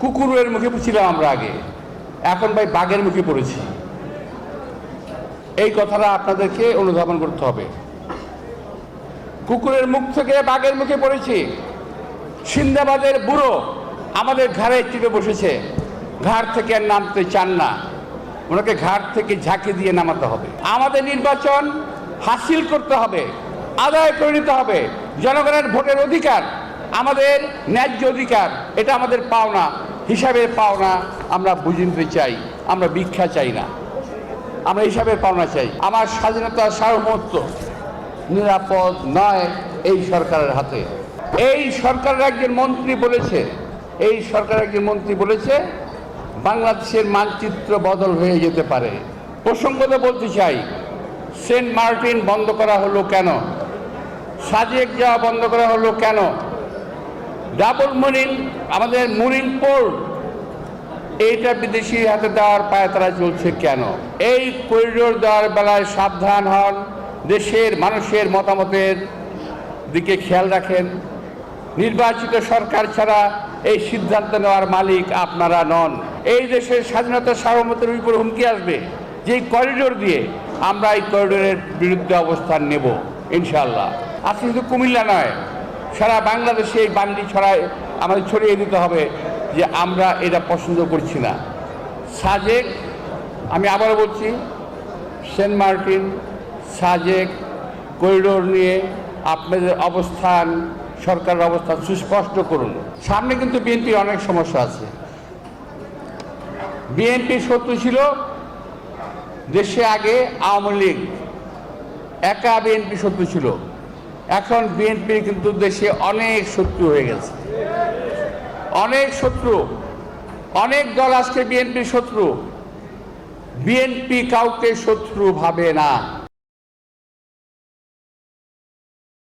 কুকুরের মুখে ছিলাম আমরা আগে। এখন ভাই বাঘের মুখে পড়েছি। এই কথাটা আপনাদেরকে অনুধাবন করতে হবে। কুকুরের মুখ থেকে বাঘের মুখে পড়েছি। সিন্দাবাদের বুড়ো আমাদের ঘাড়ে চেপে বসেছে। ঘাট থেকে আর নামতে চান না। ওনাকে ঘাট থেকে ঝাঁকি দিয়ে নামাতে হবে। আমাদের নির্বাচন হাসিল করতে হবে। আদায় করে নিতে হবে। জনগণের ভোটের অধিকার আমাদের ন্যায্য অধিকার, এটা আমাদের পাওনা, হিসাবের পাওনা আমরা বুঝে নিতে চাই, আমরা ভিক্ষা চাই না। আমরা হিসাবের পাওনা চাই। আমার স্বাধীনতা সার্বভৌমত্ব নিরাপদ নয় এই সরকারের হাতে। এই সরকারের একজন মন্ত্রী বলেছে, এই সরকারের একজন মন্ত্রী বলেছে, বাংলাদেশের মানচিত্র বদল হয়ে যেতে পারে। প্রসঙ্গত বলতে চাই, সেন্ট মার্টিন বন্ধ করা হলো কেন? সাজেক যাওয়া বন্ধ করা হলো কেন? ডাবল মরিন আমাদের মরিন পোর্ট এইটা বিদেশি হাতে দেওয়ার পায়তারা চলছে কেন? এই করিডোর দেওয়ার বেলায় সাবধান হন, দেশের মানুষের মতামতের দিকে খেয়াল রাখেন। নির্বাচিত সরকার ছাড়া এই সিদ্ধান্ত নেওয়ার মালিক আপনারা নন। এই দেশের স্বাধীনতা সার্বভৌমত্বের উপর হুমকি আসবে। যে করিডোর দিয়ে আমরা এই করিডোরের বিরুদ্ধে অবস্থান নেব ইনশাল্লাহ আজকে শুধু কুমিল্লা নয় সারা বাংলাদেশে এই বান্ডি ছড়ায় আমাদের ছড়িয়ে দিতে হবে যে আমরা এটা পছন্দ করছি না। সাজেক, আমি আবার বলছি, সেন্ট মার্টিন, সাজেক, করিডোর নিয়ে আপনাদের অবস্থান, সরকারের অবস্থান সুস্পষ্ট করুন। সামনে কিন্তু বিএনপির অনেক সমস্যা আছে। বিএনপির শত্রু ছিল দেশে আগে আওয়ামী লীগ। একা বিএনপি শত্রু ছিল। এখন বিএনপি কিন্তু দেশে অনেক শত্রু হয়ে গেছে। অনেক শত্রু। অনেক দল আজকে বিএনপির শত্রু। বিএনপি কাউকে শত্রু ভাবে না।